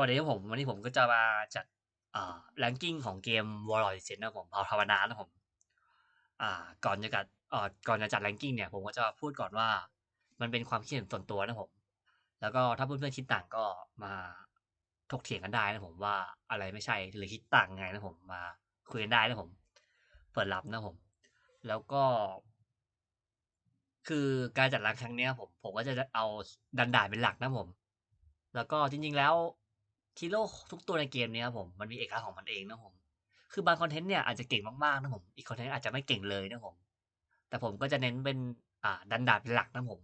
วัสดีครับผม วันนี้ผมก็จะมาจัดอ่าแรงกิ้งของเกม Warlord Legends นะผมเผาภาวนานะผมอ่าก่อนจะจัดอ่อก่อนจะจัดแรงกิ้งเนี่ย ผมก็จะพูดก่อนว่า มันเป็นความคิดเห็นส่วนตัวนะผม แล้วก็ถ้าเพื่อนๆคิดต่างก็มาถกเถียงกันได้นะผมว่าอะไรไม่ใช่หรือคิดต่างไงนะผมมาคุยกันได้นะผม เปิดรับนะผม แล้วก็ คือการจัดแรงครั้งเนี้ยผม ผมก็จะเอาดันด่านเป็นหลักนะผม แล้วก็จริง ๆ แล้ว ฮีโร่ทุกตัวในเกมนี้ครับผมมันมีเอกลักษณ์ของมันเองนะผม คือบางคอนเทนต์เนี่ยอาจจะเก่งมากๆนะผม อีกคอนเทนต์อาจจะไม่เก่งเลยนะผม แต่ผมก็จะเน้นเป็นอ่าดันดาบเป็นหลักนะผม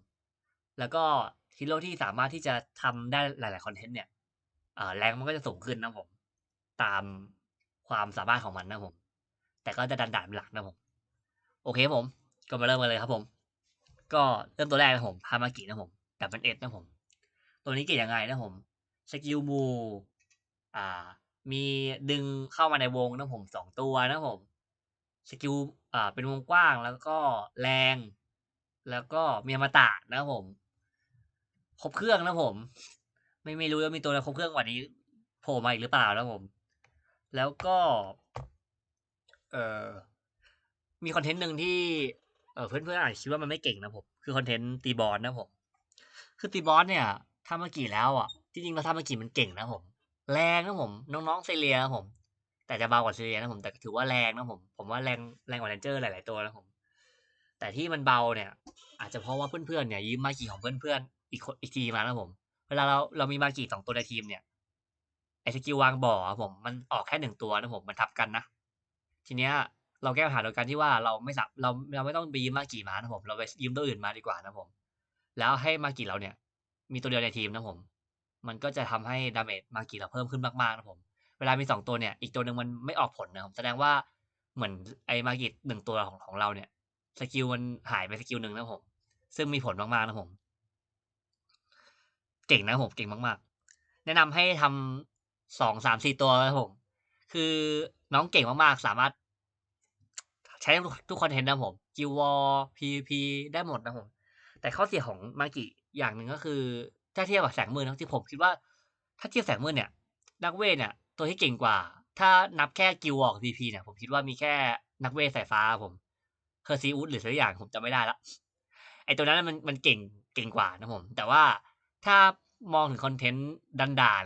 แล้วก็ฮีโร่ที่สามารถที่จะทำได้หลาย ๆ คอนเทนต์เนี่ยอ่าแรงมันก็จะสูงขึ้นนะผม ตามความสามารถของมันนะผม แต่ก็จะดันดาบเป็นหลักนะผม โอเคผม ก็มาเริ่มกันเลยครับผม ก็เริ่มตัวแรกนะผมฮามากินะผมดับเบิลเอสนะผม ตัวนี้เก่งยังไงนะผมสกิลมู อ่า มีดึงเข้ามาในวงนะผมสองตัวนะผมสกิลอ่าเป็นวงกว้างแล้วก็แรง แล้วก็มีอมตะนะผมครบเครื่องนะผม ไม่ไม่รู้ว่ามีตัวอะไรครบเครื่องกว่านี้โผล่มาอีกหรือเปล่านะผม แล้วก็เอ่อมีคอนเทนต์หนึ่งที่เออเพื่อนๆอาจจะคิดว่ามันไม่เก่งนะผมคือคอนเทนต์ตีบอลนะผม คือตีบอสเนี่ยทำมากี่แล้วอะจริงๆเราทำมากี่มันเก่งนะผม แรงนะผม น้องๆ เซเลียนะผม แต่จะเบากว่าเซเลียนะผม แต่ถือว่าแรงนะผม ผมว่าแรงแรงกว่าแรนเจอร์หลายๆตัวนะผม แต่ที่มันเบาเนี่ย อาจจะเพราะว่าเพื่อนๆเนี่ยยืมมากี่ของเพื่อนๆอีกอีกทีมานะผม เวลาเราเรามีมากี่สองตัวในทีมเนี่ยไอสกิลวางบ่อครับผมมันออกแค่หนึ่งตัวนะผมมันทับกันนะทีเนี้ยเราแก้ปัญหาโดยการที่ว่าเราไม่สับเราเราไม่ต้องไปยืมมากี่มานะผม เราไปยืมตัวอื่นมาดีกว่านะผม แล้วให้มากี่เราเนี่ย มีตัวเดียวในทีมนะผม มันก็จะทำให้ดาเมจมากี่เราเพิ่มขึ้นมากๆนะผม เวลามีสองตัวเนี่ย อีกตัวหนึ่งมันไม่ออกผลนะผมแสดงว่าเหมือนไอ้มากิหนึ่งตัวของของเราเนี่ยสกิลมันหายไปสกิลหนึ่งนะผม ซึ่งมีผลมากๆนะผม เก่งนะผมเก่งมากๆ แนะนำให้ทำสองสามสี่ตัวนะผม คือน้องเก่งมากๆ สามารถ ใช้ทุกคอนเทนต์นะผมจิววอ PVP ได้หมดนะผม แต่ข้อเสียของมากิอย่างหนึ่งก็คือ ถ้าเทียบกับแสงมืดนะที่ผมคิดว่า ถ้าเทียบแสงมืดเนี่ย นักเวทเนี่ย ตัวที่เก่งกว่า ถ้านับแค่กิวออก PVP เนี่ย ผมคิดว่ามีแค่นักเวทสายฟ้าผมเคอร์ซีอุสหรือสักอย่างผมจำไม่ได้ละไอตัวนั้นมันมันเก่งเก่งกว่านะผม แต่ว่าถ้ามองถึงคอนเทนต์ดันดาน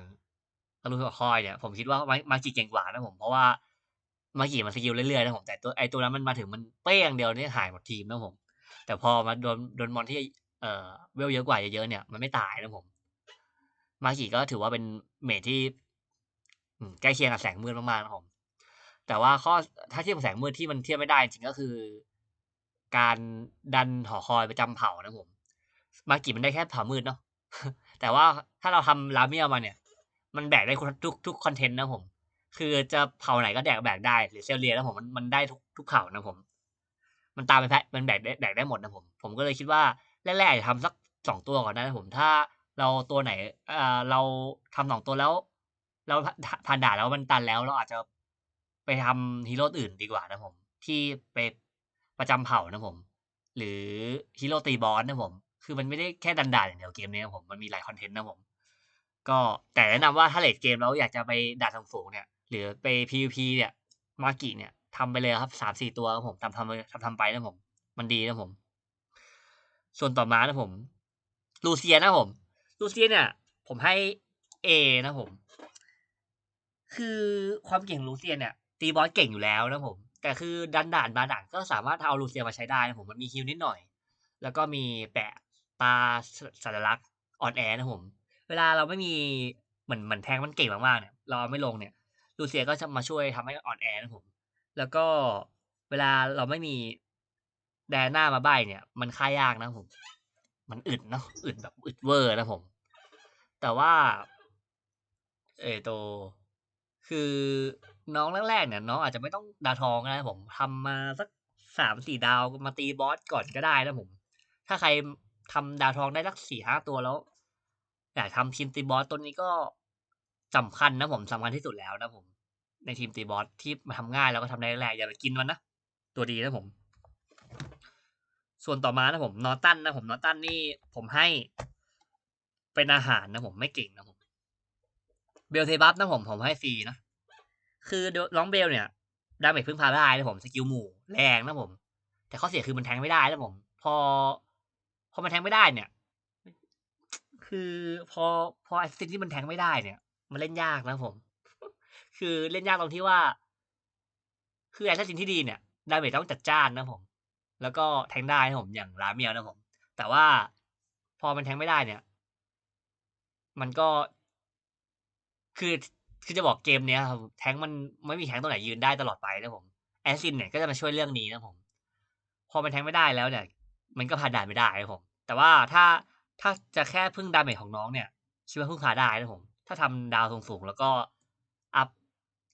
ตะลุยกับคอยเนี่ยผมคิดว่ามากิเก่งกว่านะผม เพราะว่ามากิมันสกิลเรื่อยๆนะผมแต่ตัวไอตัวนั้นมันมาถึงมันเป้งเดียวนี่หายหมดทีมนะผม แต่พอมาโดนโดนมอนที่ เอ่อเวลเยอะกว่าเยอะๆเนี่ยมันไม่ตายนะผม มากิก็ถือว่าเป็นเมทที่ใกล้เคียงกับแสงมืดมากๆนะผม แต่ว่าข้อถ้าเทียบกับแสงมืดที่มันเทียบไม่ได้จริงก็คือ การดันหอคอยประจำเผ่านะผม มากิมันได้แค่เผ่ามืดเนาะแต่ว่าถ้าเราทำลาเมียมาเนี่ย มันแบกได้ทุกทุกคอนเทนต์นะผม คือจะเผ่าไหนก็แดกแบกได้หรือเซลเลียนะผมมันมันได้ทุกทุกเผ่านะผม มันตามไปแพะมันแบกได้แบกได้หมดนะผม ผมก็เลยคิดว่า แรกๆจะทำสักสองตัวก่อนนะผมถ้าเราตัวไหนเอ่อเราทำสองตัวแล้ว เราผ่านด่าแล้วมันตันแล้วเราอาจจะไปทำฮีโร่อื่นดีกว่านะผม ที่ไปประจำเผ่านะผม หรือฮีโร่ตีบอสนะผม คือมันไม่ได้แค่ดันด่าอย่างเดียวเกมนี้นะผมมันมีหลายคอนเทนต์นะผม ก็แต่แนะนำว่าถ้าเลดเกมแล้วอยากจะไปด่าทางฝูงเนี่ย หรือไป PVP เนี่ยมากิเนี่ยทำไปเลยครับสามสี่ตัวครับผมทำทำทำทำไปนะผม มันดีนะผม ส่วนต่อมานะผมลูเซียนะผมลูเซียเนี่ย ผมให้เอนะผม คือความเก่งลูเซียเนี่ย ตีบอสเก่งอยู่แล้วนะผม แต่คือดันด่านบาด่านก็สามารถเอาลูเซียมาใช้ได้นะผมมันมีฮิวนิดหน่อย แล้วก็มีแปะตาสัญลักษณ์อ่อนแอนะผม เวลาเราไม่มีเหมือนเหมือนแทงมันเก่งมากๆเนี่ย เราไม่ลงเนี่ยลูเซียก็จะมาช่วยทำให้อ่อนแอนะผม แล้วก็เวลาเราไม่มี แดนหน้ามาใบเนี่ย มันค่ายากนะผม มันอึดเนาะอึดแบบอึดเวอร์นะผม แต่ว่า เออโต คือน้องแรกๆเนี่ย น้องอาจจะไม่ต้องดาทองนะผมทำมาสักสามสี่ดาวมาตีบอสก่อนก็ได้นะผม ถ้าใครทำดาวทองได้สักสี่ห้าตัวแล้วอยากทำทีมตีบอสตัวนี้ก็สำคัญนะผมสำคัญที่สุดแล้วนะผม ในทีมตีบอสที่มาทำง่ายแล้วก็ทำได้แรกอย่าไปกินมันนะ ตัวดีนะผม ส่วนต่อมานะผมนอตันนะผมนอตันนี่ผมให้เป็นอาหารนะผมไม่เก่งนะผมเบลเทบัฟนะผมผมให้ฟรีนะคือน้องเบลเนี่ยดาเมจพึ่งพาได้นะผมสกิลหมู่แรงนะผม แต่ข้อเสียคือมันแทงไม่ได้นะผม พอ พอมันแทงไม่ได้เนี่ย คือพอพอไอซินที่มันแทงไม่ได้เนี่ย มันเล่นยากนะผม คือเล่นยากตรงที่ว่า คือไอซินที่ดีเนี่ยดาเมจต้องจัดจ้านนะผม แล้วก็แทงได้นะผมอย่างลาเมียวนะผม แต่ว่าพอมันแทงไม่ได้เนี่ย มันก็ คือคือจะบอกเกมเนี้ยครับแทงมันไม่มีแทงตัวไหนยืนได้ตลอดไปนะผมแอสซินเนี่ยก็จะมาช่วยเรื่องนี้นะผม พอมันแทงไม่ได้แล้วเนี่ย มันก็ผ่านด่านไม่ได้นะผม แต่ว่าถ้าถ้าจะแค่พึ่งดาเมจของน้องเนี่ยคิดว่าพึ่งพาได้นะผม ถ้าทำดาวสูงๆแล้วก็อัพ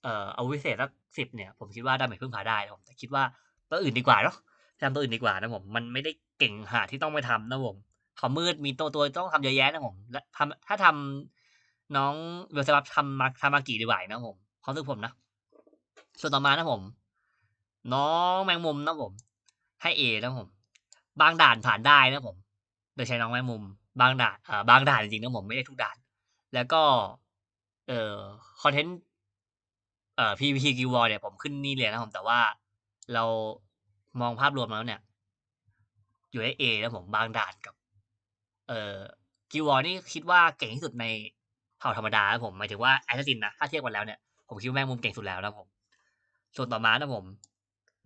เอ่อเอาวิเศษสักสิบเนี่ย ผมคิดว่าดาเมจพึ่งพาได้นะผมแต่คิดว่าตัวอื่นดีกว่าเนาะ ทำตัวอื่นดีกว่านะผม มันไม่ได้เก่งหาที่ต้องไปทำนะผมเขามืดมีตัวตัวต้องทำเยอะแยะนะผมและทำถ้าทำน้องเวลสลับทำมาทำมากี่ดีกว่านะผมความรู้สึกผมนะ ส่วนต่อมานะผม น้องแมงมุมนะผม ให้เอนะผม บางด่านผ่านได้นะผม โดยใช้น้องแมงมุม บางด่านอ่าบางด่านจริงๆนะผมไม่ได้ทุกด่าน แล้วก็ เอ่อคอนเทนต์เอ่อ PVP กิวอเนี่ยผมขึ้นนี่เลยนะผมแต่ว่าเรา มองภาพรวมแล้วเนี่ย อยู่ในเอนะผมบางด่านกับ เอ่อกิวอนี่คิดว่าเก่งที่สุดในเผ่าธรรมดานะผมหมายถึงว่าแอสซินนะถ้าเทียบกันแล้วเนี่ยผมคิดว่าแม่งมุมเก่งสุดแล้วนะผม ส่วนต่อมานะผม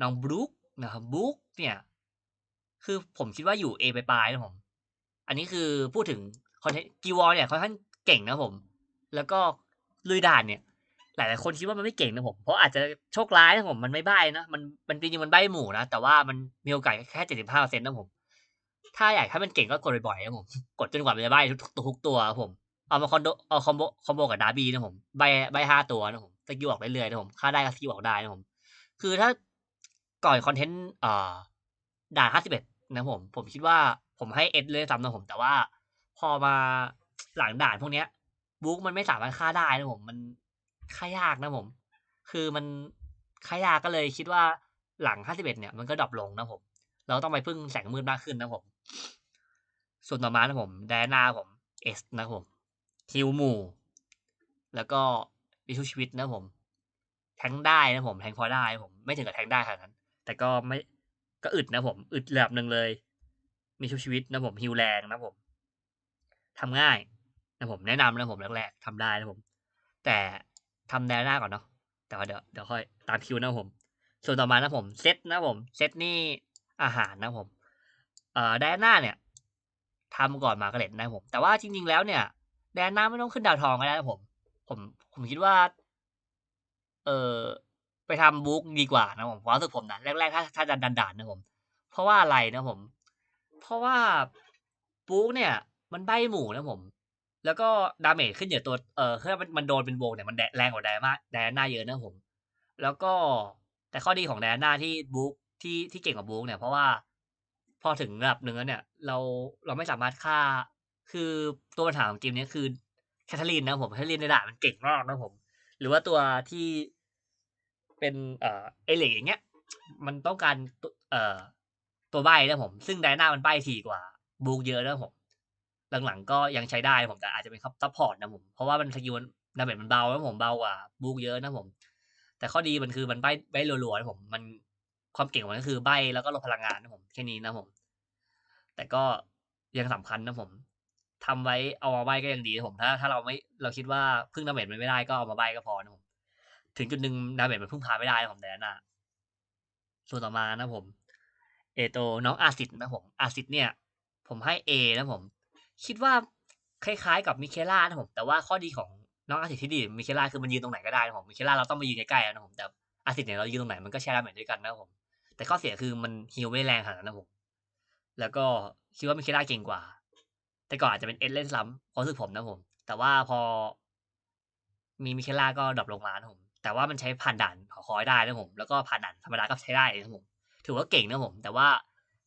น้องบรู๊คนะครับบรู๊คเนี่ย คือผมคิดว่าอยู่เอปปลายนะผม อันนี้คือพูดถึงคอนเทนต์กิวอเนี่ยค่อนข้างเก่งนะผม แล้วก็ลุยด่านเนี่ย หลายๆคนคิดว่ามันไม่เก่งนะผม เพราะอาจจะโชคร้ายนะผมมันไม่ใบ้นะมันมันจริงๆมันใบ้หมู่นะแต่ว่ามันมีโอกาสแค่เจ็ดสิบห้าเปอร์เซ็นต์นะผม ถ้าอยากให้มันเก่งก็กดบ่อยๆนะผม กดจนกว่ามันจะใบ้ทุกทุกตัวผมเอามาคอนโดเอาคอมโบคอมโบกับดาร์บี้นะผมใบใบห้าตัวนะผมสกิลออกเรื่อยๆนะผมค่าได้ก็สกิลออกได้นะผม คือถ้าก่อนคอนเทนต์อ่าด่านห้าสิบเอ็ดนะผม ผมคิดว่าผมให้เอ็ดเลยซ้ำนะผม แต่ว่าพอมาหลังด่านพวกเนี้ยบุ๊กมันไม่สามารถฆ่าได้นะผม มัน ฆ่ายากนะผม คือมันฆ่ายากก็เลยคิดว่าหลังห้าสิบเอ็ดเนี่ย มันก็ดรอปลงนะผม เราต้องไปพึ่งแสงมืดมากขึ้นนะผม ส่วนต่อมานะผมแดนาผมเอสนะผมฮิวหมู่แล้วก็วิชุชีวิตนะผม แทงได้นะผม แทงพอได้ผม ไม่ถึงกับแทงได้ขนาดนั้น แต่ก็ไม่ก็อึดนะผม อึดระดับหนึ่งเลย มีชุบชีวิตนะผมฮิวแรงนะผมทำง่ายนะผมแนะนำนะผมแรกๆทำได้นะผม แต่ ทำแดน่าก่อนเนาะแต่ว่าเดี๋ยวเดี๋ยวค่อยตามคิวนะผม ส่วนต่อมานะผมเซตนะผมเซตนี่อาหารนะผมเอ่อแดน่าเนี่ยทำก่อนมาเกล็ดนะผม แต่ว่าจริง ๆ แล้วเนี่ย แดน่าไม่ต้องขึ้นดาวทองก็ได้นะผม ผมผมคิดว่า เออไปทำบุ๊กดีกว่านะผมความรู้สึกผมนะแรกๆถ้าถ้าดันดันนะผม เพราะว่าอะไรนะผม เพราะว่าบุ๊กเนี่ย มันใบหมู่นะผม แล้วก็ดาเมจขึ้นเหนือตัวเออคือมันมันโดนเป็นวงเนี่ยมันแรงกว่าแดนาแดน่าเยอะนะผม แล้วก็แต่ข้อดีของแดน่าที่บุ๊กที่ที่เก่งกว่าบุ๊กเนี่ยเพราะว่า พอถึงระดับหนึ่งแล้วเนี่ย เราเราไม่สามารถฆ่า คือตัวปัญหาของเกมนี้คือแคทเธอรีนนะผมแคทเธอรีนในด่านมันเก่งมากนะผม หรือว่าตัวที่เป็นเอ่อเอเล็กอย่างเงี้ย มันต้องการตัวเอ่อตัวใบนะผม ซึ่งไดนามันใบถี่กว่า บูกเยอะนะผม หลังๆก็ยังใช้ได้ผมแต่อาจจะเป็นซัพพอร์ตนะผม เพราะว่ามันสกิลดาเมจมันเบานะผมเบากว่าบูกเยอะนะผม แต่ข้อดีมันคือมันใบใบรัวๆนะผมมันความเก่งของมันก็คือใบแล้วก็ลดพลังงานนะผมแค่นี้นะผม แต่ก็ยังสำคัญนะผมทำไว้เอามาใบก็ยังดีนะผม ถ้าถ้าเราไม่เราคิดว่าพึ่งดาเมจมันไม่ได้ก็เอามาใบก็พอนะผมถึงจุดหนึ่งดาเมจมันพึ่งพาไม่ได้นะผมแดนน่ะส่วนต่อมานะผม เอโตน้องอาซิดนะผมอาซิดเนี่ย ผมให้เอนะผม คิดว่าคล้ายๆกับมิเคล่านะผมแต่ว่าข้อดีของน้องอาซิดที่ดีมิเคล่าคือมันยืนตรงไหนก็ได้นะผมมิเคล่าเราต้องมายืนใกล้ๆนะผมแต่อาซิดเนี่ยเรายืนตรงไหนมันก็แชร์ดาเมจด้วยกันนะผม แต่ข้อเสียคือมันฮิลไม่แรงขนาดนั้นนะผมแล้วก็คิดว่ามิเคล่าเก่งกว่า แต่ก่อนอาจจะเป็นเอสเล่นซ้ำความรู้สึกผมนะผม แต่ว่าพอ มีมิเคล่าก็ดรอปลงมานะผมแต่ว่ามันใช้ผ่านด่านหอคอยได้นะผม แล้วก็ผ่านด่านธรรมดาก็ใช้ได้นะผม ถือว่าเก่งนะผม แต่ว่า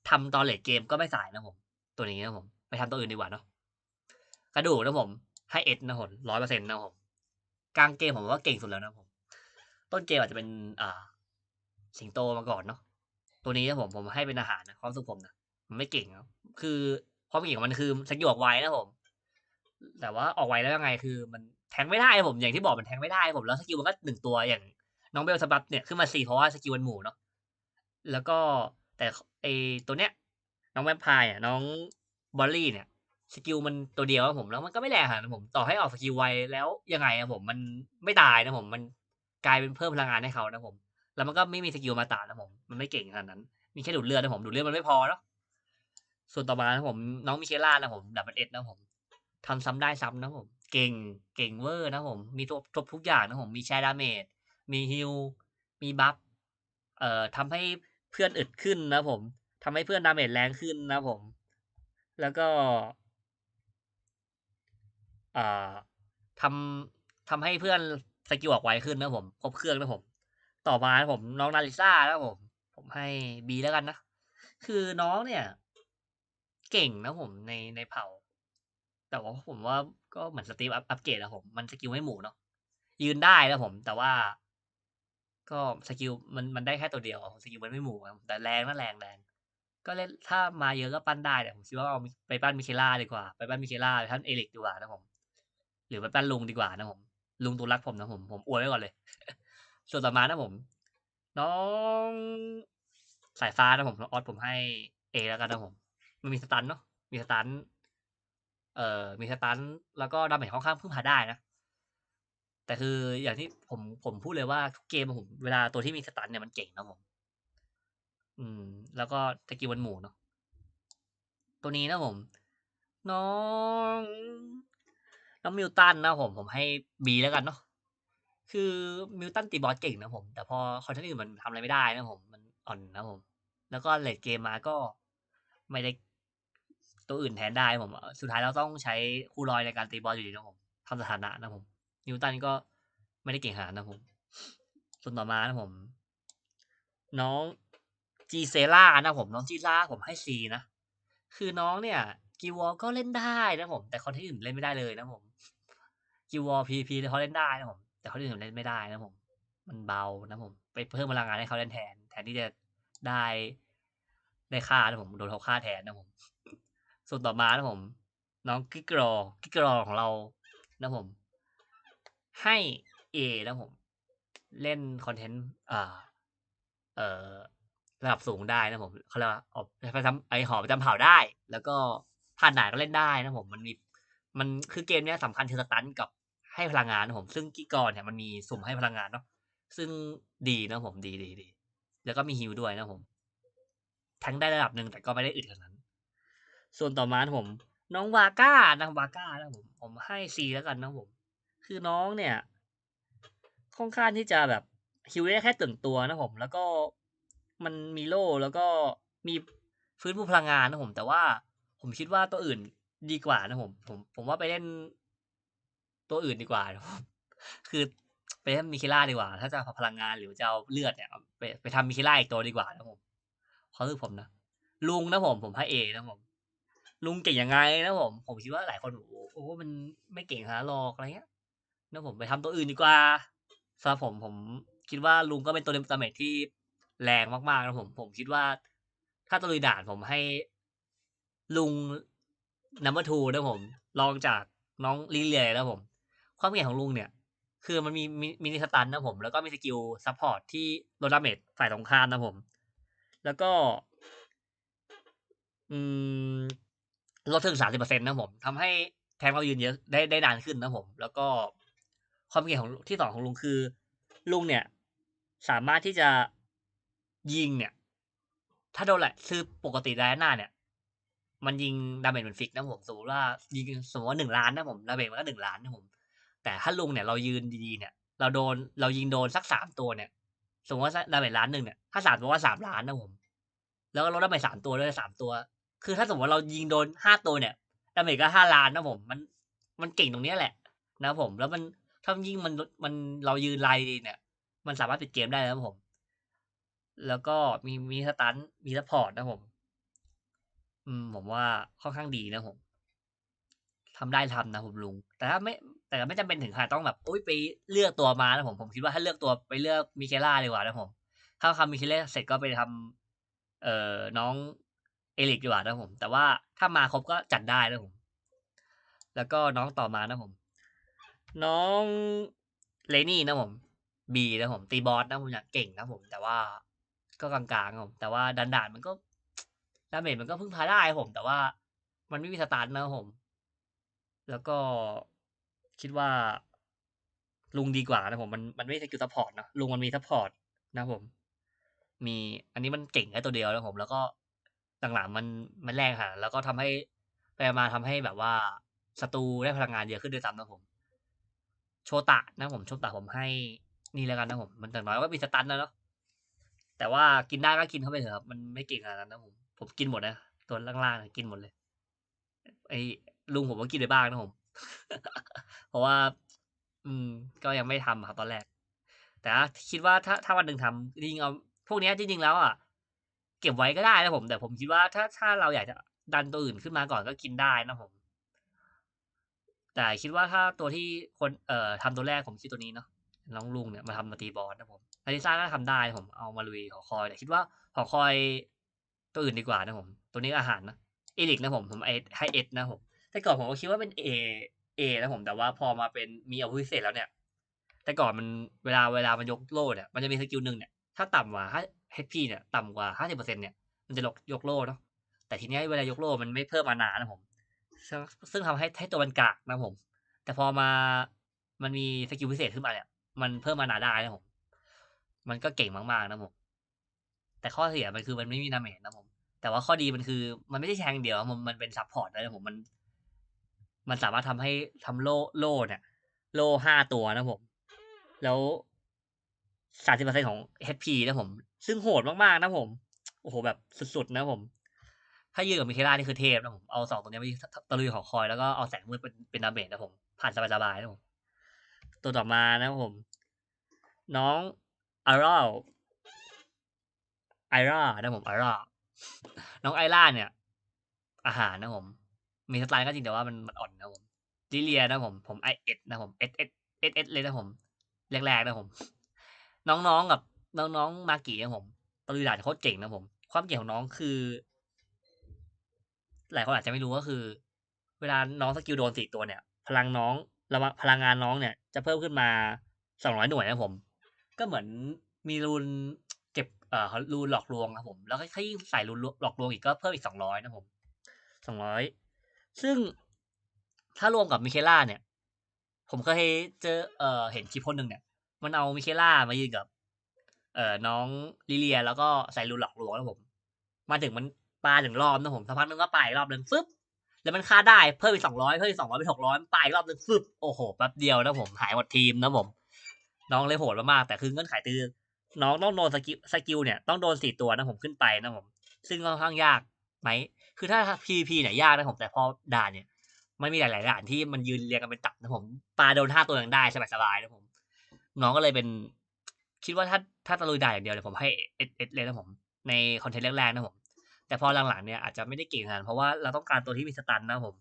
ทำตอนเลทเกมก็ไม่สายนะผม ตัวนี้นะผม ไปทำตัวอื่นดีกว่าเนาะกระดูกนะผม ให้เอสนะผมร้อยเปอร์เซ็นต์นะผมกลางเกมผมว่าเก่งสุดแล้วนะผม ต้นเกมอาจจะเป็นอ่าสิงโตมาก่อนเนาะตัวนี้นะผมผมให้เป็นอาหารนะความสึกผมนะมันไม่เก่งครับคือความเก่งของมันคือสกิลออกไวนะผม แต่ว่าออกไวแล้วยังไงคือ มันแทงไม่ได้ผมอย่างที่บอกมันแทงไม่ได้ผมแล้วสกิลมันก็หนึ่งตัวอย่างน้องเบลสบับเนี่ยขึ้นมาสี่เพราะว่าสกิลมันหมู่เนาะแล้วก็แต่ไอตัวเนี้ยน้องแวมพร์อะน้อง บอลลี่เนี่ยสกิลมันตัวเดียวนะผมแล้วมันก็ไม่แรงขนาดผมต่อให้ออกสกิลไวแล้วยังไงอะผมมันไม่ตายนะผมมันกลายเป็นเพิ่มพลังงานให้เขานะผม แล้วมันก็ไม่มีสกิลมาตานะผม มันไม่เก่งขนาดนั้น มีแค่ดูดเลือดนะผมดูดเลือดมันไม่พอเนาะส่วนต่อมานะผม น้องมิเคล่านะผมดับเบิลเอ็ดนะผมทำซ้ำได้ซ้ำนะผม เก่งเก่งเวอร์นะผม มีครบครบทุกอย่างนะผมมีแชร์ดาเมจมีฮิลมีบัฟเอ่อทำให้เพื่อนอึดขึ้นนะผมทำให้เพื่อนดาเมจแรงขึ้นนะผม แล้วก็ทำทำให้เพื่อนสกิลออกไวขึ้นนะผมครบเครื่องนะผม ต่อมาผมน้องนาริซ่านะผม ผมให้บีแล้วกันนะ คือน้องเนี่ย เก่งนะผมในในเผ่า แต่ว่าผมว่าก็เหมือนสตีฟอัพอัปเกรดนะผม มันสกิลไม่หมูเนาะยืนได้นะผม แต่ว่า ก็สกิลมันมันได้แค่ตัวเดียวสกิลมันไม่หมูอะแต่แรงนะแรงแรง ก็เล่นถ้ามาเยอะก็ปั้นได้แต่ผมคิดว่าเอาไปปั้นมิเคล่าดีกว่า ไปปั้นมิเคล่าท่านเอลิกดีกว่านะผม หรือไปปั้นลุงดีกว่านะผม ลุงตัวรักผมนะผม ผมอวยไว้ก่อนเลย ส่วนต่อมานะผม น้องสายฟ้านะผมน้องออสผมให้เอแล้วกันนะผม มันมีสตันเนาะ มีสตัน เอ่อ มีสตัน แล้วก็ดาเมจค่อนข้างพึ่งพาได้นะ แต่คืออย่างที่ผมผมพูดเลยว่าทุกเกมผมเวลาตัวที่มีสตันเนี่ยมันเก่งนะผม อืม แล้วก็ตะกี้วันหมูเนาะตัวนี้นะผม น้องน้องมิวตันนะผม ผมให้บีแล้วกันเนาะคือมิวตันตีบอสเก่งนะผม แต่พอคอนเทนต์อื่นมันทำอะไรไม่ได้นะผม มันอ่อนนะผม แล้วก็เลดเกมมาก็ไม่ได้ตัวอื่นแทนได้ผม สุดท้ายเราต้องใช้คู่รอยในการตีบอลอยู่ดีนะผมทำสถานะนะผม นิวตันก็ไม่ได้เก่งขนาดนะผม ส่วนต่อมานะผม น้อง จีเซล่านะผมน้องจีล่าผมให้ซีนะคือน้องเนี่ยกีวอลก็เล่นได้นะผม แต่คนที่อื่นเล่นไม่ได้เลยนะผมกีวอลพีพีเขาเล่นได้นะผม แต่คนอื่นเล่นไม่ได้นะผม มันเบานะผม ไปเพิ่มพลังงานให้เขาเล่นแทน แทนที่จะได้ได้ค่านะผมโดนเขาฆ่าแทนนะผม ส่วนต่อมานะผม น้องกิกรอกิกรอของเรานะผม ให้เอนะผม เล่นคอนเทนต์อ่าเอ่อ ระดับสูงได้นะผมเขาเรียกว่าออกไปทำไอหอประจำเผ่าได้ แล้วก็ผ่านด่านก็เล่นได้นะผมมันมีมันคือเกมเนี้ยสำคัญคือสตันกับให้พลังงานนะผม ซึ่งกิกรเนี่ยมันมีสุ่มให้พลังงานเนาะซึ่งดีนะผมดีดีดีแล้วก็มีฮิวด้วยนะผม ทั้งได้ระดับหนึ่งแต่ก็ไม่ได้อึดขนาดนั้น ส่วนต่อมาผม น้องวาก้านะวาก้านะผม ผมให้ซีแล้วกันนะผม คือน้องเนี่ยค่อนข้างที่จะแบบฮิวได้แค่ตึงตัวนะผม แล้วก็ มันมีโล่แล้วก็มีฟื้นฟูพลังงานนะผม แต่ว่าผมคิดว่าตัวอื่นดีกว่านะผม ผมผมว่าไปเล่นตัวอื่นดีกว่านะคือไปเล่นมิคิล่าดีกว่า ถ้าจะพลังงานหรือจะเอาเลือดเนี่ยไปไปทำมิคิล่าอีกตัวดีกว่านะผมเขาคือผมนะลุงนะผมผมให้เอนะผมลุงเก่งยังไงนะผม ผมคิดว่าหลายคนโอ้โอ้มันไม่เก่งฮะหรอกอะไรเงี้ยนะผมไปทำตัวอื่นดีกว่าสำหรับผมผมคิดว่าลุงก็เป็นตัวเล่นตาเมจที่ แรงมากๆนะผม ผมคิดว่า ถ้าตะลุยด่านผมให้ลุงนัมเบอร์ทูนะผมลองจากน้องลิเลียนะผม ความเก่งของลุงเนี่ย คือมันมีมินิสตันนะผม แล้วก็มีสกิลซัพพอร์ตที่ลดดาเมจฝ่ายตรงข้ามนะผม แล้วก็ อืมลดถึงสามสิบเปอร์เซ็นต์นะผมทำให้แทงเรายืนเยอะได้ได้นานขึ้นนะผม แล้วก็ความเก่งของที่สองของลุงคือ ลุงเนี่ย สามารถที่จะ ยิงเนี่ย ถ้าโดนแหละคือปกติไดอาน่าเนี่ย มันยิงดาเมจเป็นฟิกนะผมสมมติว่ายิงสมมติว่าหนึ่งล้านนะผมดาเมจมันก็หนึ่งล้านนะผม แต่ถ้าลุงเนี่ยเรายืนดีๆเนี่ย เราโดนเรายิงโดนสักสามตัวเนี่ย สมมติว่าดาเมจล้านหนึ่งเนี่ยถ้าสามตัวว่าสามล้านนะผม แล้วก็ลดดาเมจสามตัวด้วยสามตัว คือถ้าสมมติว่าเรายิงโดนห้าตัวเนี่ยดาเมจก็ห้าล้านนะผม มันมันเก่งตรงนี้แหละ นะผม แล้วมันถ้ายิ่งมันมันเรายืนไลดีเนี่ย มันสามารถปิดเกมได้นะผม แล้วก็มีมีสตันมีซัพพอร์ตนะผม อืม ผมว่าค่อนข้างดีนะผมทำได้ทำนะผมลุง แต่ถ้าไม่ แต่ไม่จำเป็นถึงขนาดต้องแบบอุ้ยไปเลือกตัวมานะผมผมคิดว่าถ้าเลือกตัวไปเลือกมิเคล่าดีกว่านะผม ถ้าทำมิเคล่าเสร็จก็ไปทำเอ่อน้องเอลิกดีกว่านะผม แต่ว่าถ้ามาครบก็จัดได้นะผม แล้วก็น้องต่อมานะผม น้องเลนี่นะผมบีนะผม ตีบอสนะผมอยากเก่งนะผม แต่ว่า ก็กลางๆครับผมแต่ว่าดันด่านมันก็ดาเมจมันก็พึ่งพาได้ครับผม แต่ว่ามันไม่มีสตาร์ทนะครับผม แล้วก็คิดว่า ลุงดีกว่านะผมมันมันไม่ใช่สกิลซัพพอร์ตนะลุงมันมีซัพพอร์ตนะผม มีอันนี้มันเก่งแค่ตัวเดียวนะผม แล้วก็หลังๆมันมันแรงค่ะแล้วก็ทำให้ไปมาทำให้แบบว่าศัตรูได้พลังงานเยอะขึ้นด้วยซ้ำนะผม โชตะนะผมโชตะผมให้นี่แล้วกันนะผม มันแต่น้อยก็มีสตันนะเนาะ แต่ว่ากินได้ก็กินเข้าไปเถอะครับ มันไม่เก่งขนาดนั้นนะผม ผมกินหมดนะตัวล่างๆกินหมดเลย ไอ้ลุงผมก็กินไปบ้างนะผม เพราะว่า อืม ก็ยังไม่ทำครับตอนแรก แต่คิดว่าถ้าถ้าวันหนึ่งทำจริงเอาพวกนี้จริงๆแล้วอะเก็บไว้ก็ได้นะผม แต่ผมคิดว่าถ้าถ้าเราอยากจะดันตัวอื่นขึ้นมาก่อนก็กินได้นะผม แต่คิดว่าถ้าตัวที่คนเอ่อทำตัวแรกผมคิดตัวนี้เนาะ น้องลุงเนี่ยมาทำมาตีบอสนะผมอาริซ่าก็ทำได้ผมเอามาลุยหอคอยแต่คิดว่าหอคอยตัวอื่นดีกว่านะผม ตัวนี้อาหารนะเอลิกนะผมผมไอให้เอสนะผมแต่ก่อนผมก็คิดว่าเป็นเอเอนะผมแต่ว่าพอมาเป็นมีอาวุธพิเศษแล้วเนี่ย แต่ก่อนมันเวลาเวลามันยกโล่เนี่ยมันจะมีสกิลหนึ่งเนี่ยถ้าต่ำกว่าห้า HP เนี่ยต่ำกว่าห้าสิบเปอร์เซ็นเนี่ยมันจะยกยกโล่เนาะแต่ทีนี้เวลายกโล่มันไม่เพิ่มมานานะผม ซึ่งซึ่งทำให้ให้ตัวมันกากนะผม แต่พอมามันมีสกิลพิเศษขึ้นมาเนี่ย มันเพิ่มมานาได้นะผม มันก็เก่งมากๆนะผม แต่ข้อเสียมันคือมันไม่มีดาเมจนะผม แต่ว่าข้อดีมันคือ มันไม่ได้แทงเดียวมันมันเป็นซัพพอร์ตด้วยนะผมมัน มันสามารถทำให้ทำโล่โล่เนี่ย โล่ห้าตัวนะผม แล้วสามสิบเปอร์เซ็นของ HP นะผม ซึ่งโหดมากๆนะผม โอ้โหแบบสุดๆนะผม ถ้ายืนกับมิเคล่านี่คือเทพนะผม เอาสองตัวนี้ไปตะลุยหอคอยแล้วก็เอาแสงมืดเป็นเป็นดาเมจนะผม ผ่านสบายๆนะผม ตัวต่อมานะผม น้องอาร่าไอร่านะผมไอร่าน้องไอร่าเนี่ย อาหารนะผม มีสไตล์ก็จริงแต่ว่ามันมันอ่อนนะผมลิเลียนะผม ผมไอเอสนะผมเอสเอสเอสเอสเลยนะผมแรกๆนะผม น้องๆกับน้องๆมากี่นะผมตะลุยด่านโคตรเก่งนะผม ความเก่งของน้องคือ หลายคนอาจจะไม่รู้ก็คือ เวลาน้องสกิลโดนสี่ตัวเนี่ย พลังน้อง ระพลังงานน้องเนี่ยจะเพิ่มขึ้นมาสองร้อยหน่วยนะผม ก็เหมือนมีรูนเก็บเอ่อรูนหลอกลวงครับผม แล้วก็ยิ่งใส่รูนหลอกลวงอีกก็เพิ่มอีกสองร้อยนะผมสองร้อยซึ่งถ้ารวมกับมิเคล่าเนี่ย ผมเคยเจอเอ่อเห็นคลิปคนหนึ่งเนี่ย มันเอามิเคล่ามายืนกับ เอ่อน้องลิเลีย แล้วก็ใส่รูนหลอกลวงนะผม มาถึงมันปลาหนึ่งรอบนะผมสักพักนึงก็ปาอีกรอบหนึ่งฟึ๊บ แล้วมันฆ่าได้เพิ่มอีกสองร้อยเพิ่มอีกสองร้อยเป็นหกร้อยปาอีกรอบหนึ่งฟึบโอ้โหแป๊บเดียวนะผมหายหมดทีมนะผม น้องเลยโหดมากๆแต่คือเงื่อนไขคือน้องต้องโดนสกิลสกิลเนี่ยต้องโดนสี่ตัวนะผมขึ้นไปนะผม ซึ่งค่อนข้างยากไหมคือถ้า PVP เนี่ยยากนะผมแต่พอด่านเนี่ยมันมีหลายๆด่านที่มันยืนเรียงกันเป็นตับนะผมปลาโดนห้าตัวยังได้สบายๆนะผม น้องก็เลยเป็น คิดว่าถ้าถ้าตะลุยด่านอย่างเดียวเลยผมให้เอสเอสเลยนะผม ในคอนเทนต์แรกๆนะผม แต่พอหลังๆเนี่ยอาจจะไม่ได้เก่งขนาดเพราะว่าเราต้องการตัวที่มีสตันนะผม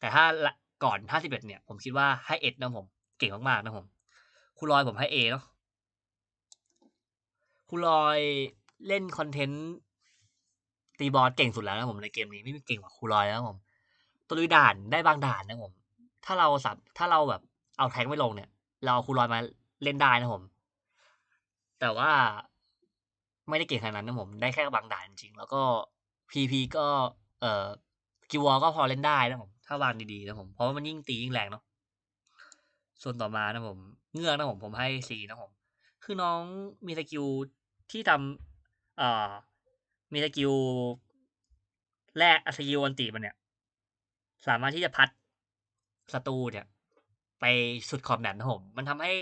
แต่ถ้าก่อนห้าสิบเอ็ดเนี่ย ผมคิดว่าให้เอ็ดนะผม เก่งมากๆนะผมครูลอยผมให้เอเนาะครูลอยเล่นคอนเทนต์ตีบอลเก่งสุดแล้วนะผมในเกมนี้ไม่มีเก่งกว่าครูลอยแล้วผม ตัวลุยด่านได้บางด่านนะผม ถ้าเราสับถ้าเราแบบเอาแทงไม่ลงเนี่ย เราครูลอยมาเล่นได้นะผม แต่ว่าไม่ได้เก่งขนาดนั้นนะผม ได้แค่บางด่านจริงแล้วก็ พีพีก็เอ่อกิวอก็พอเล่นได้นะผมถ้าวางดีๆนะผมเพราะว่ามันยิ่งตียิ่งแรงเนาะส่วนต่อมานะผมเงือกนะผมผมให้สีนะผมคือน้องมีสกิลที่ทำเอ่อมีสกิลแรกสกิลอันติมันเนี่ย สามารถที่จะพัดศัตรูเนี่ย ไปสุดขอบแมปนะผมมันทำให้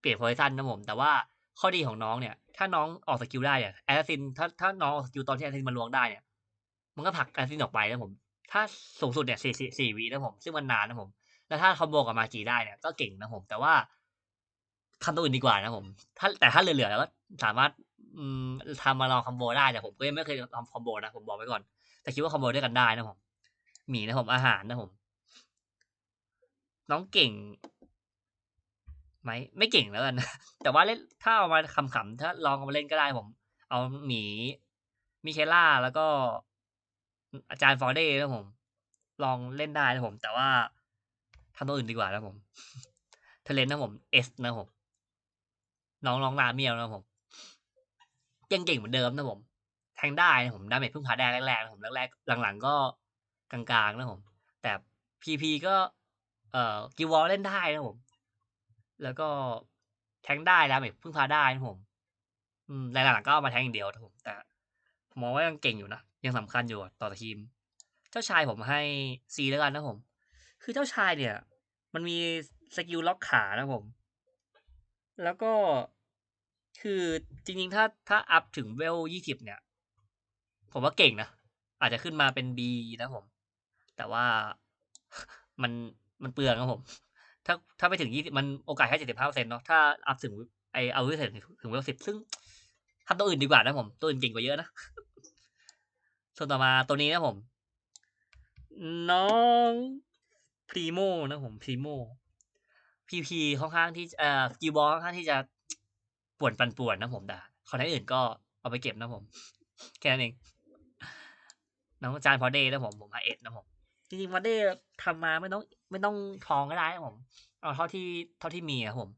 เปลี่ยนโพซิชันนะผม แต่ว่าข้อดีของน้องเนี่ย ถ้าน้องออกสกิลได้เนี่ยแอสซินถ้าถ้าน้องออกสกิลตอนที่แอสซินมันลวงได้เนี่ย มันก็ผลักแอสซินออกไปนะผม ถ้าสูงสุดเนี่ยสี่สี่วินะผม ซึ่งมันนานนะผม แล้วถ้าคอมโบกับมาจีได้เนี่ยก็เก่งนะผม แต่ว่าทำตัวอื่นดีกว่านะผม ถ้าแต่ถ้าเหลือๆแล้วก็สามารถทำมาลองคอมโบได้แต่ผมก็ยังไม่เคยทำคอมโบนะผมบอกไว้ก่อน แต่คิดว่าคอมโบด้วยกันได้นะผมหมีนะผมอาหารนะผม น้องเก่งไหมไม่เก่งแล้วกันแต่ว่าเล่นถ้าเอามาขำๆถ้าลองเอามาเล่นก็ได้ผม เอาหมีมิเคล่าแล้วก็ อาจารย์ฟอร์เดย์นะผม ลองเล่นได้นะผม แต่ว่าทำตัวอื่นดีกว่านะผมเทเลนนะผมเอสนะผมน้องน้องนาเมียวนะผมยังเก่งเหมือนเดิมนะผม แทงได้นะผมดาเมจเพิ่งพาแดงแรกๆนะผมแรกๆหลังๆ ก็กลางๆนะผม แต่พีพีก็ เอ่อกิวอลเล่นได้นะผม แล้วก็แทงได้ดาเมจเพิ่งพาได้นะผม อืมหลังๆก็เอามาแทงอย่างเดียวนะผม แต่มองว่ายังเก่งอยู่นะ ยังสำคัญอยู่ต่อทีม เจ้าชายผมให้ซีแล้วกันนะผม คือเจ้าชายเนี่ย มันมีสกิลล็อกขานะผม แล้วก็คือจริงๆ ถ้าถ้าอัพถึงเวลยี่สิบเนี่ย ผมว่าเก่งนะ อาจจะขึ้นมาเป็นบีนะผม แต่ว่ามันมันเปลืองนะผม ถ้าถ้าไปถึงยี่สิบมันโอกาสแค่เจ็ดสิบห้าเปอร์เซ็นต์เนาะถ้าอัพถึงไอเอาวิเศษถึงเวลสิบซึ่งทำตัวอื่นดีกว่านะผม ตัวอื่นเก่งกว่าเยอะนะ ส่วนต่อมาตัวนี้นะผม น้องพรีโมนะผมพรีโมพีพีค่อนข้างที่เอ่อกิวบอลค่อนข้างที่จะป่วนปันป่วนนะผมแต่คอนอื่นก็เอาไปเก็บนะผม แค่นั้นเอง น้องจานพอเดย์นะผมผมให้เอ็ดนะผมจริงๆพอเดย์ทำมาไม่ต้อง ไม่ต้องทองก็ได้นะผมเอาเท่าที่เท่าที่มีนะผม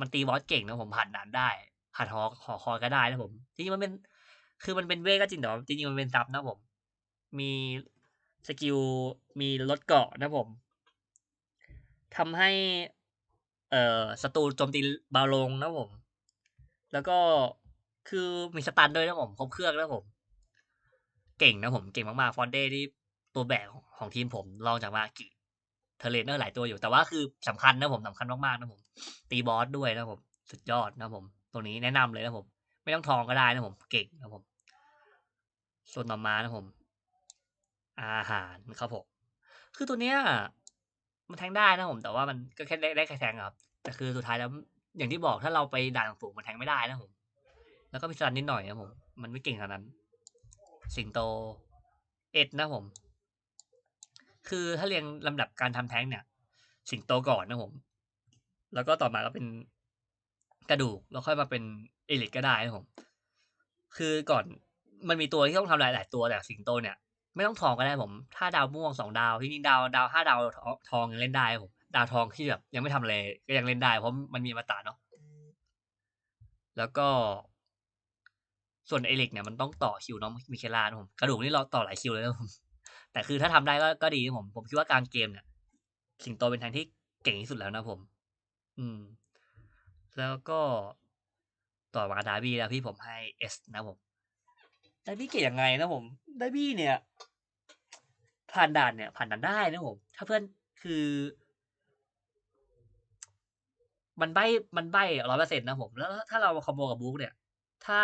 มันตีบอสเก่งนะผมผ่านด่านได้ผ่านหอหอคอยก็ได้นะผมจริงๆมันเป็น คือมันเป็นเวทก็จริงแต่ว่าจริงๆมันเป็นซับนะผม มีสกิลมีลดเกาะนะผมทำให้ เอ่อศัตรูโจมตีเบาลงนะผม แล้วก็คือมีสตันด้วยนะผมครบเครื่องนะผม เก่งนะผม เก่งมากๆฟอนเดที่ตัวแบกของของทีมผมรองจากมากิเทเลนเนอร์หลายตัวอยู่แต่ว่าคือสำคัญนะผมสำคัญมากๆนะผม ตีบอสด้วยนะผม สุดยอดนะผม ตัวนี้แนะนำเลยนะผม ไม่ต้องทองก็ได้นะผม เก่งนะผม ส่วนต่อมานะผม อาหารครับผมคือตัวเนี้ยมันแทงได้นะผม แต่ว่ามันก็แค่ได้ได้แค่แทงครับ แต่คือสุดท้ายแล้วอย่างที่บอกถ้าเราไปด่านสูงมันแทงไม่ได้นะผม แล้วก็มีสตันนิดหน่อยนะผม มันไม่เก่งขนาดนั้น สิงโตเอ็ดนะผม คือถ้าเรียงลำดับการทำแท้งเนี่ย สิงโตก่อนนะผม แล้วก็ต่อมาก็เป็นกระดูกแล้วค่อยมาเป็นเอลิกก็ได้นะผม คือก่อน มันมีตัวที่ต้องทำหลายหลายตัวแต่สิงโตเนี่ย ไม่ต้องทองก็ได้ผมถ้าดาวม่วงสองดาวที่จริงดาวดาวห้าดาวทองยังเล่นได้ผมดาวทองที่แบบยังไม่ทำอะไรก็ยังเล่นได้ เพราะมันมีมาตราเนาะแล้วก็ ส่วนเอลิกเนี่ยมันต้องต่อคิวน้องมิเคลานผมกระดูกนี่เราต่อหลายคิวเลยนะผมแต่คือถ้าทำได้ก็ก็ดีผม ผมคิดว่ากลางเกมเนี่ย สิงโตเป็นทางที่เก่งที่สุดแล้วนะผม อืม แล้วก็ต่อมาดาบี้แล้วพี่ผมให้เอสนะผม ไดบี้เก่งยังไงนะผมไดบี้เนี่ย ผ่านด่านเนี่ยผ่านด่านได้นะผม ถ้าเพื่อนคือ มันใบมันใบร้อยเปอร์เซ็นต์นะผม แล้วถ้าเราคอมโบกับบุ๊กเนี่ย ถ้า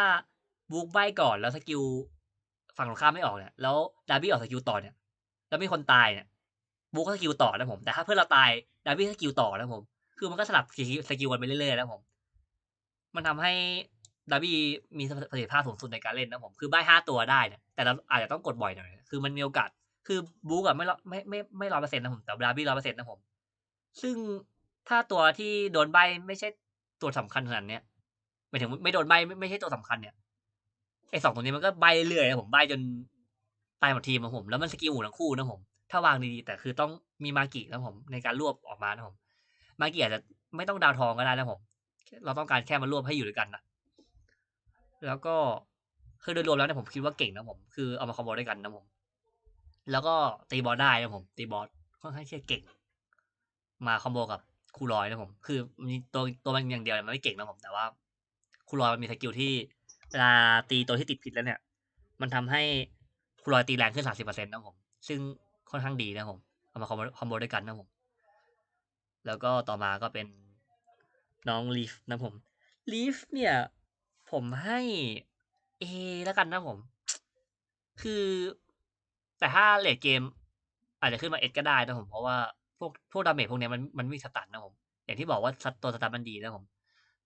บุ๊กใบก่อนแล้วสกิลฝั่งตรงข้ามไม่ออกเนี่ยแล้วดาบี้ออกสกิลต่อเนี่ย แล้วมีคนตายเนี่ยบุ๊กก็สกิลต่อนะผม แต่ถ้าเพื่อนเราตายดาบี้สกิลต่อนะผม คือมันก็สลับสกิลกันไปเรื่อยๆนะผม มันทำให้ ดาร์บี้มีประสิทธิภาพสูงสุดในการเล่นนะผม คือใบห้าตัวได้เนี่ยแต่เราอาจจะต้องกดบ่อยหน่อย คือมันมีโอกาส คือบุ๊กอะไม่ไม่ไม่ไม่ร้อยเปอร์เซ็นต์นะผม แต่ดาร์บี้ร้อยเปอร์เซ็นต์นะผม ซึ่งถ้าตัวที่โดนใบไม่ใช่ตัวสำคัญขนาดเนี้ยหมายถึงไม่โดนใบไม่ไม่ใช่ตัวสำคัญเนี่ยไอสองตัวนี้มันก็ใบเรื่อยนะผมใบจนตายหมดทีมนะผม แล้วมันสกิลหมูทั้งคู่นะผม ถ้าวางดีๆแต่คือต้องมีมากินะผมในการรวบออกมานะผม มากิอาจจะไม่ต้องดาวทองก็ได้นะผม เราต้องการแค่มารวบให้อยู่ด้วยกันนะ แล้วก็คือโดยรวมแล้วเนี่ยผมคิดว่าเก่งนะผม คือเอามาคอมโบด้วยกันนะผม แล้วก็ตีบอสได้นะผม ตีบอสค่อนข้างที่จะเก่ง มาคอมโบกับคูลอยนะผม คือมีตัวตัวมันอย่างเดียวมันไม่เก่งนะผม แต่ว่าคูลอยมันมีสกิลที่เวลาตีตัวที่ติดผิดแล้วเนี่ย มันทำให้คูลอยตีแรงขึ้นสามสิบเปอร์เซ็นต์นะผม ซึ่งค่อนข้างดีนะผม เอามาคอมโบคอมโบด้วยกันนะผม แล้วก็ต่อมาก็เป็นน้องลีฟนะผมลีฟเนี่ย ผมให้เอแล้วกันนะผม คือ แต่ถ้าเลดเกม อาจจะขึ้นมาเอ็ดก็ได้นะผม เพราะว่าพวกพวกดาเมจพวกนี้มันมันมีสตันนะผม อย่างที่บอกว่าตัวสตันมันดีนะผม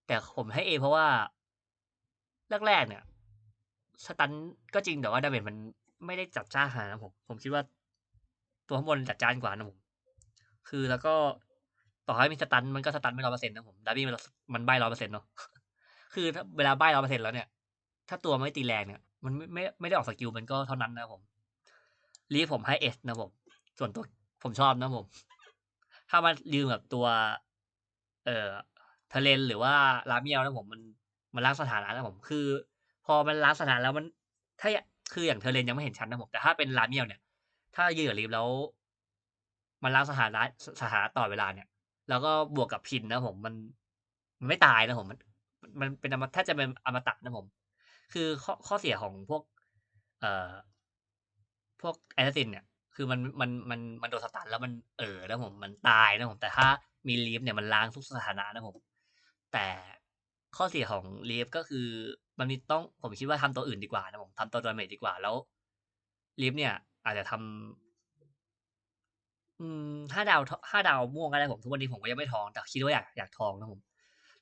แต่ผมให้เอเพราะว่าแรกๆเนี่ยสตันก็จริงแต่ว่าดาเมจมันไม่ได้จัดจ้านขนานะผม ผมคิดว่า ตัวข้างบนจัดจ้านกว่านะผม คือแล้วก็ต่อให้มีสตันมันก็สตันไม่ร้อยเปอร์เซ็นต์นะผมดาบี้มันมันใบร้อยเปอร์เซ็นต์เนาะ คือถ้าเวลาใบร้อยเปอร์เซ็นต์แล้วเนี่ย ถ้าตัวไม่ตีแรงเนี่ย มันไม่ไม่ไม่ได้ออกสกิลมันก็เท่านั้นนะผมรีผมให้เอสนะผม ส่วนตัวผมชอบนะผม ถ้ามาลืมแบบตัว เอ่อเทเลนหรือว่าลาเมียวนะผมมันมันล้างสถานะนะผม คือ พอมันล้างสถานะแล้วมัน ถ้าคืออย่างเทเลนยังไม่เห็นชัดนะผมแต่ถ้าเป็นลาเมียวเนี่ย ถ้ายืนกับแล้ว มันล้างสถานะสถานะต่อเวลาเนี่ย แล้วก็บวกกับพินนะผมมันมันไม่ตายนะผมมัน มันเป็นอมถ้าจะเป็นอมตะนะผม คือข้อข้อเสียของพวก เอ่อ พวกแอสซินเนี่ย คือมันมันมันมันโดนสตันแล้วมันเออแล้วผมมันตายนะผม แต่ถ้ามีลีฟเนี่ยมันล้างทุกสถานะนะผม แต่ข้อเสียของลีฟก็คือ มันมีต้องผมคิดว่าทำตัวอื่นดีกว่านะผมทำตัวดาเมจดีกว่าแล้วลีฟเนี่ย อาจจะทำอืมห้าดาวห้าดาวม่วงก็ได้ผมทุกวันนี้ผมก็ยังไม่ทอง แต่คิดว่าอยากอยากทองนะผม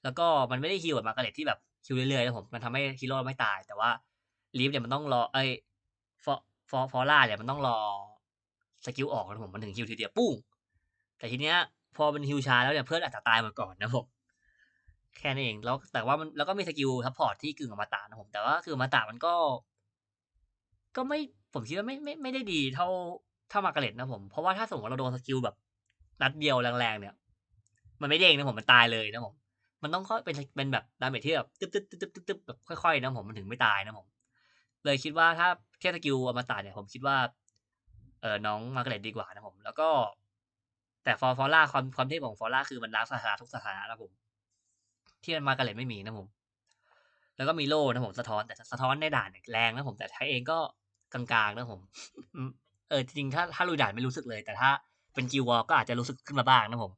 แล้วก็มันไม่ได้ฮิวแบบมาร์กาเร็ตที่แบบฮิวเรื่อยๆนะผมมันทำให้ฮีโร่ไม่ตาย แต่ว่าลีฟเนี่ยมันต้องรอเอ้ฟอฟอฟอล่าเนี่ยมันต้องรอสกิลออกนะผมมันถึงฮิวทีเดียวปุ้งแต่ทีเนี้ยพอมันฮิวช้าแล้วเนี่ยเพื่อนอาจจะตายมาก่อนนะผมแค่นั้นเองแล้วแต่ว่ามันแล้วก็มีสกิลซัพพอร์ตที่กึ่งอมตะนะผมแต่ว่าคืออมตะมันก็ ก็ไม่ผมคิดว่าไม่ไม่ไม่ได้ดีเท่าเท่ามากร์กาเร็ตนะผมเพราะว่าถ้าสมมติเราโดนสกิลแบบนัดเดียวแรงๆเนี่ย มันไม่เด้งนะผมมันตายเลยนะผม มันต้องค่อยเป็นเป็นแบบดาเมจที่แบบตึ๊บตึ๊บตึ๊บตึ๊บตึ๊บแบบค่อยๆนะผมมันถึงไม่ตายนะผม เลยคิดว่าถ้าแค่สกิลอมตะเนี่ยผมคิดว่า เออน้องมาร์กเร็ตดีกว่านะผม แล้วก็ แต่ฟอร์ฟอล่าความความเท่ของฟอล่าคือมันล้างสถานะทุกสถานะนะผม ที่มันมาร์กเร็ตไม่มีนะผม แล้วก็มีโล่นะผมสะท้อนแต่สะท้อนในด่านแรงนะผมแต่ใช้เองก็กลางๆนะผม เออจริงๆถ้าถ้าลุยด่านไม่รู้สึกเลย แต่ถ้าเป็นกิววอลก็อาจจะรู้สึกขึ้นมาบ้างนะผม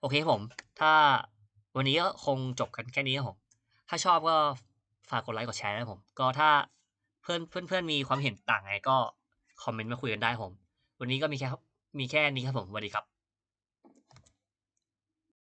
โอเคผม ถ้า วันนี้ก็คงจบกันแค่นี้ครับผม ถ้าชอบก็ฝากกดไลค์กดแชร์นะผม ก็ถ้าเพื่อนเพื่อนเพื่อนมีความเห็นต่างไงก็คอมเมนต์มาคุยกันได้ผม วันนี้ก็มีแค่มีแค่นี้ครับผมสวัสดีครับ